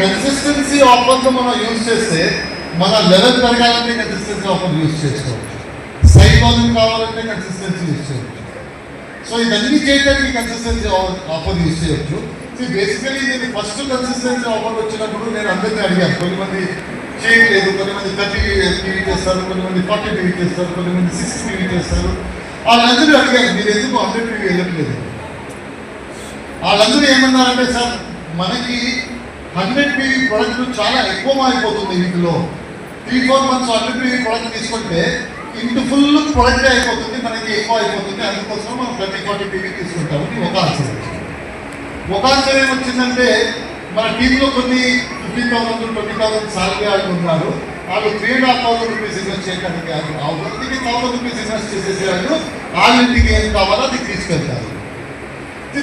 Consistency ఆఫర్తో మనం use చేస్తే మన లెవెల్ పెరగాలంటే కన్సిస్టెన్సీ ఆఫర్ యూజ్ చేసుకోవచ్చు. సైడ్ కావాలంటే కన్సిస్టెన్సీ యూజ్ చేయవచ్చు సో ఇవన్నీ చేయడానికి కన్సిస్టెన్సీ ఆఫర్ యూజ్ చేయొచ్చు. బేసికలీ నేను ఫస్ట్ కన్సిస్టెన్సీ ఆఫర్ వచ్చినప్పుడు నేను అందరినీ అడిగాను. కొంతమంది చేయట్లేదు కొంతమంది థర్టీ టీవీ చేస్తారు కొంతమంది ఫార్టీ టీవీ చేస్తారు కొంతమంది సిక్స్టీ టీవీ చేస్తారు. వాళ్ళందరూ అడిగాను మీరు ఎందుకు హండ్రెడ్ టీవీ వెళ్ళట్లేదు వాళ్ళందరూ ఏమన్నారంటే సార్ మనకి హండ్రెడ్ పీవీ ప్రొడక్ట్ చాలా ఎక్కువ మారిపోతుంది ఇంట్లో three four months hundred PV product తీసుకుంటే ఇంటి ఫుల్ ప్రొడక్ట్ అయిపోతుంది మనకి ఎక్కువ అయిపోతుంది. అందుకోసం మనం థర్టీ ఫార్టీ పీవీ తీసుకుంటాము. ఇది ఒక ఆశ్చర్యం. ఒక ఆశ్చర్యం వచ్చిందంటే మన టీంలో కొన్ని fifteen thousand twenty thousand salary వాళ్ళు ఉన్నారు. వాళ్ళు three and half thousand rupees invest చేయడానికి కాదు థౌసండ్ రూపీస్ ఇన్వెస్ట్ చేసేసేవాళ్ళు. వాళ్ళ ఇంటికి ఏం కావాలో అది తీసుకెళ్తారు.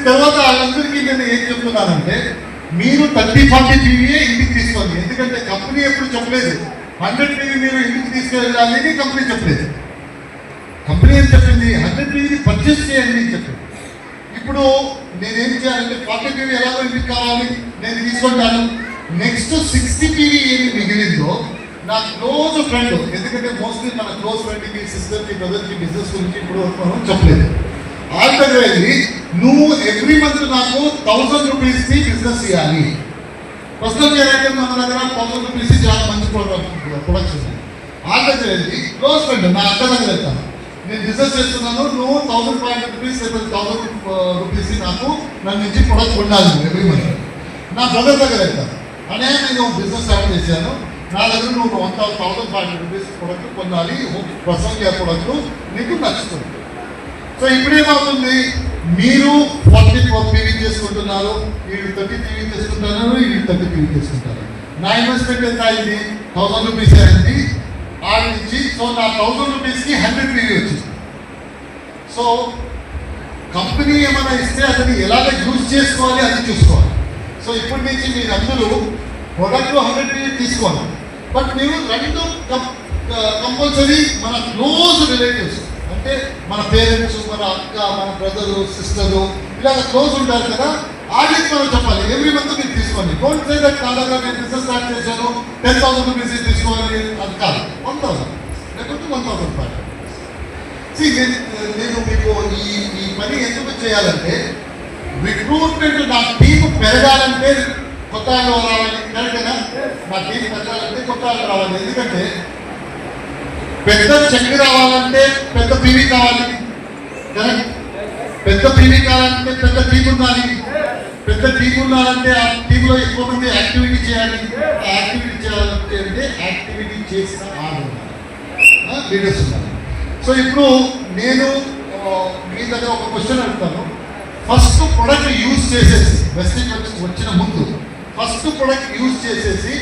తర్వాత వాళ్ళందరికీ నేను ఏం చెప్తున్నానంటే మీరు థర్టీ ఫార్టీ టీవీయే ఇంటికి తీసుకోండి ఎందుకంటే కంపెనీ ఎప్పుడు చెప్పలేదు. హండ్రెడ్ టీవీ మీరు ఇంటికి తీసుకువెళ్ళాలి అని కంపెనీ చెప్పలేదు. కంపెనీ ఏం చెప్పింది? హండ్రెడ్ టీవీని పర్చేస్ చేయండి అని చెప్పింది. ఇప్పుడు నేనేం చేయాలంటే ఫార్టీ టీవీ ఎలాగో ఇంటికి కావాలి నేను తీసుకుంటాను. నెక్స్ట్ సిక్స్టీ టీవీ ఏమి మిగిలిందో నా క్లోజ్ ఫ్రెండ్ ఎందుకంటే మోస్ట్లీ మన క్లోజ్ ఫ్రెండ్కి సిస్టర్కి బ్రదర్కి బిజినెస్ గురించి ఇప్పుడు చెప్పలేదు. వాళ్ళ నువ్వు ఎవ్రీ మంత్ నాకు థౌసండ్ రూపీస్కి బిజినెస్ చేయాలి ప్రస్తుతం చేయాలంటే మన దగ్గర థౌసండ్ రూపీస్ చాలా మంచి ప్రొడక్షన్ వాళ్ళ క్లోజ్ ఫ్రెండ్ నా అక్క దగ్గర వెళ్తాను నేను బిజినెస్ చేస్తున్నాను నువ్వు థౌసండ్ ఫైవ్ హండ్రెడ్ రూపీస్ లేకపోతే థౌసండ్ రూపీస్ నాకు నన్ను నుంచి ప్రొడక్ట్ ఉండాలి ఎవ్రీ మంత్ నా బ్రదర్ దగ్గర వెళ్తాను అనే నేను బిజినెస్ స్టార్ట్ చేశాను. నా దగ్గర నువ్వు one thousand five hundred rupees product కొనాలి. ప్రసంగ ప్రొడక్ట్ నీకు నచ్చుతుంది. సో ఇప్పుడేమవుతుంది? మీరు ఫార్టీ ఫోర్ పీవీ చేసుకుంటున్నారు వీళ్ళు థర్టీ పీవీ చేసుకుంటున్నారు వీళ్ళు థర్టీ పీవీ చేసుకుంటారు. నా ఇన్వెస్ట్మెంట్ ఎంత అయింది థౌసండ్ రూపీస్ అయింది ఆ నుంచి సో నా థౌసండ్ రూపీస్కి హండ్రెడ్ పీవీ వచ్చింది. సో కంపెనీ ఏమైనా ఇస్తే అతన్ని ఎలాగ యూజ్ చేసుకోవాలి అది చూసుకోవాలి. సో ఇప్పటి నుంచి మీరు అందరూ ప్రొడక్ట్ హండ్రెడ్ పీవీ తీసుకోవాలి. బట్ మీరు రెండు కంపల్సరీ మన క్లోజ్ రిలేటివ్స్ అంటే మన పేరెంట్స్ మన అక్క మన బ్రదరు సిస్టరు ఇలాగ క్లోజ్ ఉంటారు కదా ఆడియన్స్ మనం చెప్పాలి. ఎవ్రీ మంత్ మీరు తీసుకోండి. డోంట్ సే దట్ నా నేను బిజినెస్ స్టార్ట్ చేశాను టెన్ థౌసండ్ రూపీస్ తీసుకోవాలి అది కాదు. వన్ థౌసండ్ లేకుంటే వన్ థౌసండ్ రూపాయలు. నేను మీకు ఈ ఈ పని ఎందుకు చేయాలంటే రిక్రూట్మెంట్ నా టీం పెరగాలంటే కొత్త రావాలి. కరెక్టేనా నా టీం పెరగాలంటే కొత్త రావాలి. ఎందుకంటే పెద్ద చెక్ రావాలంటే పెద్ద పీవీ కావాలి. పెద్ద పీవీ కావాలంటే పెద్ద టీం ఉండాలి. పెద్ద టీం ఉండాలంటే ఆ టీంలో ఎక్కువ మంది యాక్టివిటీ చేయాలి. ఆ యాక్టివిటీ చేయాలంటే అంటే యాక్టివిటీ చేసిన ఆడు. లీడర్స్ ఉండాలి. సో ఇప్పుడు నేను మీ దగ్గర ఒక క్వశ్చన్ అడుగుతాను. ఫస్ట్ ప్రొడక్ట్ యూజ్ చేసేసి వెస్టింగ్ వచ్చిన ముందు ఫస్ట్ ప్రొడక్ట్ యూజ్ చేసేసి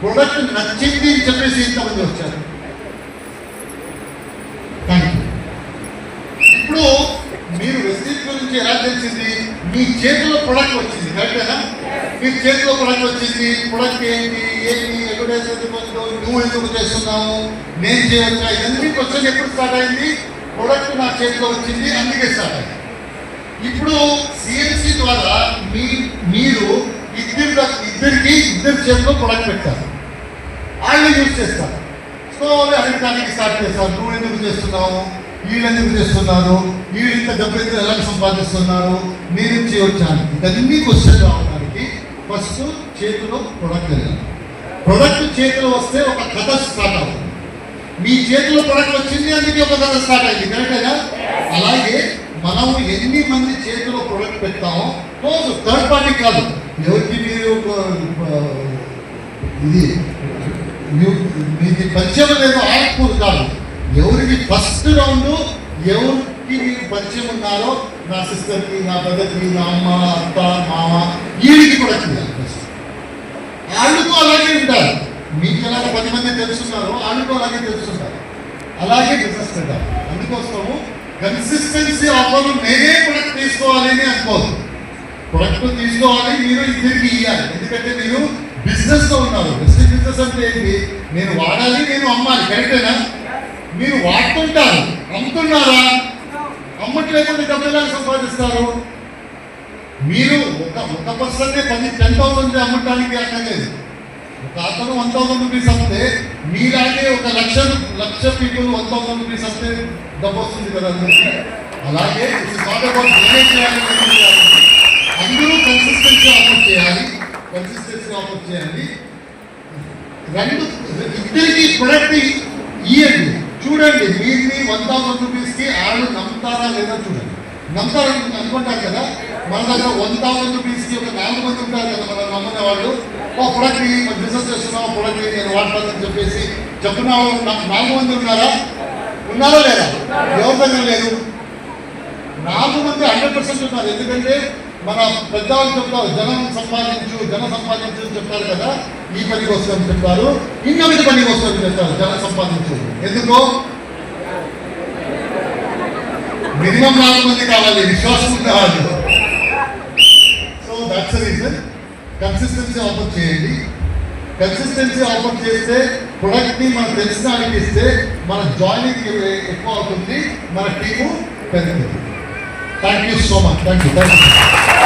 ప్రొడక్ట్ నచ్చింది అని చెప్పేసి ఇంతమంది వచ్చారు థ్యాంక్ యూ ఇప్పుడు మీరు నుంచి ఎలా తెలిసింది మీ చేతిలో ప్రొడక్ట్ వచ్చింది కరెక్టేనా మీ చేతిలో ప్రొడక్ట్ వచ్చింది ప్రొడక్ట్ ఏంటి ఏంటి అడ్వర్టైజ్ ఎందుకు నువ్వు ఎందుకు చేస్తున్నావు నేను చేయొచ్చా ఇవన్నీ క్వశ్చన్ ఎప్పుడు స్టార్ట్ అయింది? ప్రొడక్ట్ నా చేతిలో వచ్చింది అందుకే స్టార్ట్ అయింది. ఇప్పుడు సిఎంసి ద్వారా మీ మీరు ఇద్దరు ఇద్దరికి ఇద్దరు చేతిలో ప్రొడక్ట్ పెట్టారు వాళ్ళు యూజ్ చేస్తారు. సో అడగడానికి స్టార్ట్ చేస్తారు నువ్వు ఎందుకు చేస్తున్నావు? వీళ్ళు ఎందుకు చేస్తున్నారు? వీళ్ళు ఇంత డబ్బు ఎందుకు ఎలా సంపాదిస్తున్నారు? నేను చేయవచ్చాను ఇవన్నీ క్వశ్చన్ రావడానికి ఫస్ట్ చేతిలో ప్రొడక్ట్ వెళ్ళాలి ప్రొడక్ట్ చేతిలో వస్తే ఒక కథ స్టార్ట్ అవుతుంది. మీ చేతిలో ప్రొడక్ట్ వచ్చింది అందుకే ఒక కథ స్టార్ట్ అయింది. కరెక్టేనా అలాగే మనం ఎన్ని మంది చేతిలో ప్రొడక్ట్ పెడతామో క్లోజ్ థర్డ్ పార్టీ కాదు. ఎవరికి మీరు ఇది మీది పరిచయం లేదు ఆర్ట్ఫుల్ కాదు. ఎవరికి ఫస్ట్ రౌండ్ ఎవరికి మీరు పరిచయం ఉన్నారో నా సిస్టర్కి నా బ్రదర్కి నా అమ్మ అత్త మామ వీడికి కూడా చేయాలి ఫస్ట్ వాళ్ళకు అలాగే ఉంటారు మీకు ఎలాగ పది మంది తెలుసున్నారో వాళ్ళకు అలాగే తెలుసుంటారు అలాగే బిజినెస్ పెట్టాలి అందుకోసము కన్సిస్టెన్సీ ఆఫర్ నేనే ప్రొడక్ట్ తీసుకోవాలి అని అనుకోవద్దు. ప్రొడక్ట్ తీసుకోవాలి మీరు ఇద్దరికి ఇవ్వాలి ఎందుకంటే మీరు బిజినెస్లో ఉన్నారు. బిజినెస్ బిజినెస్ అంటే ఏంటి? నేను వాడాలి నేను అమ్మాలి. కరెక్టేనా మీరు వాడుతుంటారు. అమ్ముతున్నారా అమ్మట్లేదండి డబ్బులు ఎలా సంపాదిస్తారు? మీరు ఒక ఒక పర్సన్నే పది టెన్ థౌసండ్ అమ్మటానికి అక్కర్లేదు. ఒక అతను వన్ థౌసండ్ రూపీస్ అమ్మితే మీలాగే ఒక lakh lakh people one thousand rupees అమ్మితే డబ్బు వస్తుంది కదా అలాగే చేయాలి అందరూ కన్సిస్టెన్సీ ఆఫర్ చేయాలి. కన్సిస్టెన్సీ ఆఫర్ చేయాలి రెండు ఇద్దరికి ప్రొడక్ట్ ఇవ్వండి చూడండి వీరిని వన్ థౌసండ్ రూపీస్కి ఆళ్ళు నమ్ముతారా లేదా చూడండి. నమ్ముతారు? అనుకుంటారు కదా. మన దగ్గర వన్ థౌసండ్ రూపీస్కి ఒక నాలుగు మంది ఉంటారు కదా మనం నమ్మనే వాళ్ళు. ఓ ప్రొడక్ట్ మన బిజినెస్ చేస్తున్నాం ప్రొడక్ట్ నేను వాడతానని చెప్పేసి చెప్పిన వాళ్ళు నాకు నాలుగు మంది ఉన్నారా? ఉన్నారా లేదా? ఎవరి దగ్గర లేదు నాలుగు మంది హండ్రెడ్ పర్సెంట్ ఉన్నారు. ఎందుకంటే మన పెద్దవాళ్ళు చెప్తారు జనం సంపాదించు జన సంపాదించు అని చెప్తారు కదా ఈ పనికి వస్తుందని చెప్తారు ఇంకొకటి పనికి వస్తుందని చెప్తారు జనం సంపాదించు. ఎందుకో? మినిమం నాలుగు మంది కావాలి విశ్వాసం కావాలి so that's reason consistency offer చేయండి. కన్సిస్టెన్సీ ఆఫర్ చేస్తే ప్రొడక్ట్ని మనం తెలిసిన ఇస్తే మన జాయినింగ్ ఎక్కువ అవుతుంది మన టీము పెరుగుతుంది. Thank you